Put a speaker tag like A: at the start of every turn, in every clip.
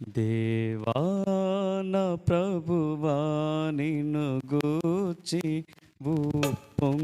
A: దేవాన ప్రభువాని గూచి భూపం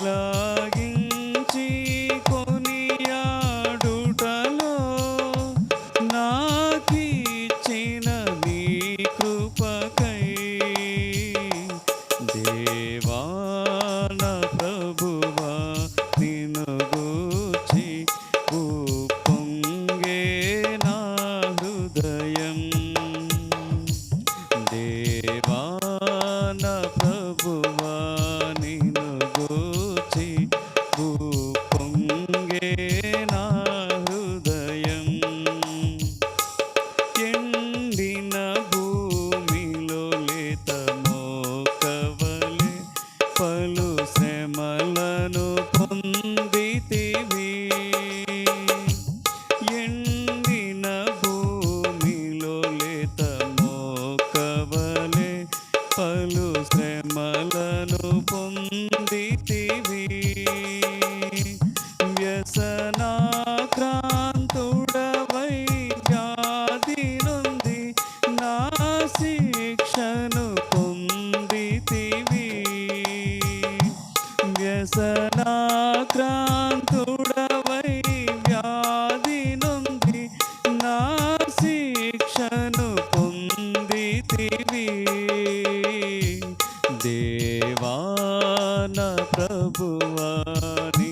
A: శ్లాఘించి కొనియాడుటలో నాకిచ్చిన కృప దేవాని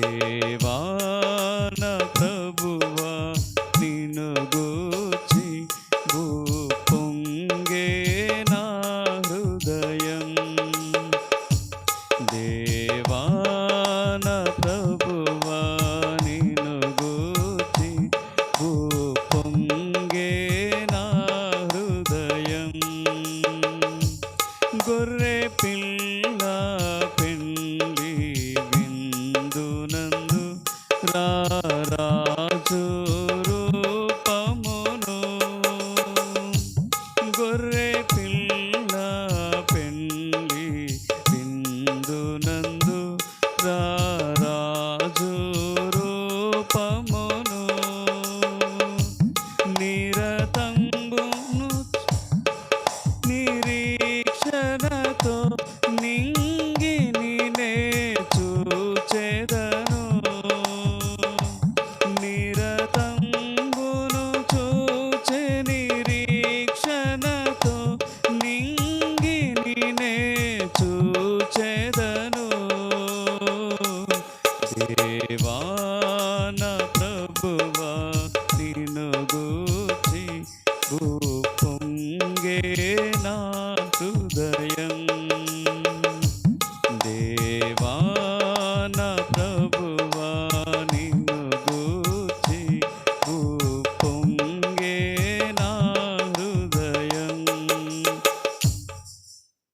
A: దేవా నా ప్రభువా నిన్ను గూచి భూపొంగే నా హృదయం. దేవా need Ooh.